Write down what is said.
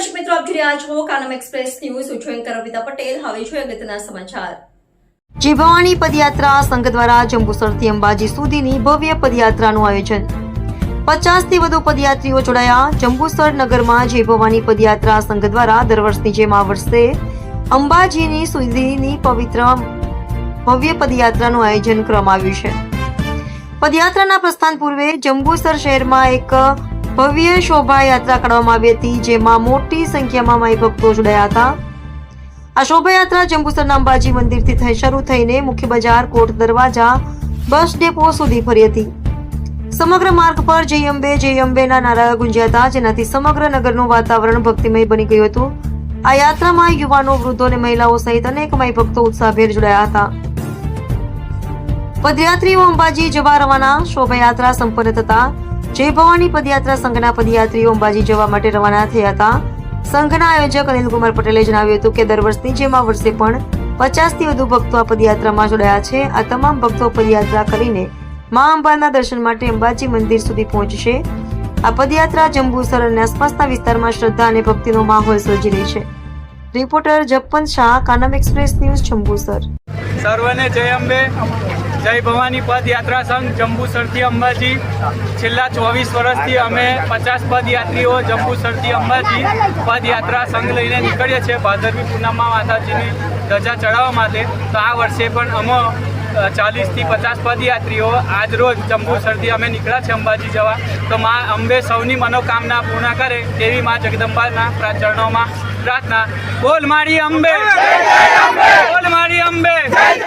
દર્શક મિત્રો, આપ જોઈ રહ્યા છો Kanam express news. Anchor Arpita Patel. હવે જોઈએ અગત્યના સમાચાર. જીવાણી પદયાત્રા સંઘ દ્વારા જંબુસરથી અંબાજી સુધીની ભવ્ય પદયાત્રાનું આયોજન. પચાસથી વધુ પદયાત્રીઓ જોડાયા જંબુસર નગરમાં જે ભવાની પદયાત્રા સંઘ દ્વારા દર વર્ષની જેમ આ વર્ષે અંબાજીની સુધીની પવિત્ર ભવ્ય પદયાત્રાનું આયોજન કરવામાં આવ્યું છે. પદયાત્રાના પ્રસ્થાન પૂર્વે જંબુસર શહેરમાં એક ભવ્ય શોભાયાત્રા કાઢવામાં આવી હતી, જેમાં મોટી સંખ્યામાં માઈ ભક્તો જોડાયા હતા. આ શોભાયાત્રા જંબુસરના અંબાજી મંદિરથી થઈ શરૂ થઈને મુખ્ય બજાર, કોટ, દરવાજા, બસ ડેપો સુધી ફરી હતી. સમગ્ર માર્ગ પર જય અંબે, જય અંબેના નારા ગુંજ્યા હતા, જેનાથી સમગ્ર નગરનું વાતાવરણ ભક્તિમય બની ગયું હતું. આ યાત્રામાં યુવાનો, વૃદ્ધો અને મહિલાઓ સહિત અનેક માઈ ભક્તો ઉત્સાહભેર જોડાયા હતા. પદયાત્રીઓ અંબાજી જવા રવાના, શોભાયાત્રા સંપન્ન થતા જય ભવાની પદયાત્રા સંઘના પદયાત્રીઓ અંબાજી જવા માટે રવાના થયા હતા. સંઘના આયોજક અનિલકુમાર પટેલે જણાવ્યું હતું કે દર વર્ષની જેમ આ વર્ષે પણ પચાસથી વધુ ભક્તો આ પદયાત્રામાં જોડાયા છે. આ તમામ ભક્તો પદયાત્રા કરીને મા અંબાના દર્શન માટે અંબાજી મંદિર સુધી પહોંચશે. આ પદયાત્રા જંબુસર અને આસપાસના વિસ્તારમાં શ્રદ્ધા અને ભક્તિનો માહોલ સર્જી રહી છે. Reporter Jappan Shah, Kanam express news Jambusar સર્વને જય અંબે. જય ભવાની પદયાત્રા સંઘ જંબુસરથી અંબાજી. છેલ્લા ચોવીસ વર્ષથી અમે પચાસ પદયાત્રીઓ જંબુસરથી અંબાજી પદયાત્રા સંઘ લઈને નીકળીએ છીએ. ભાદરવી પૂનમમાં માતાજીની ધજા ચડાવવા માટે. તો આ વર્ષે પણ અમે ચાલીસથી પચાસ પદયાત્રીઓ આજ રોજ જંબુસરથી અમે નીકળ્યા છે અંબાજી જવા. તો મા અંબે સૌની મનોકામના પૂર્ણ કરે તેવી મા જગદંબાના પ્રાચરણોમાં પ્રાર્થના. બોલ મારી અંબે! બોલ મારી અંબે!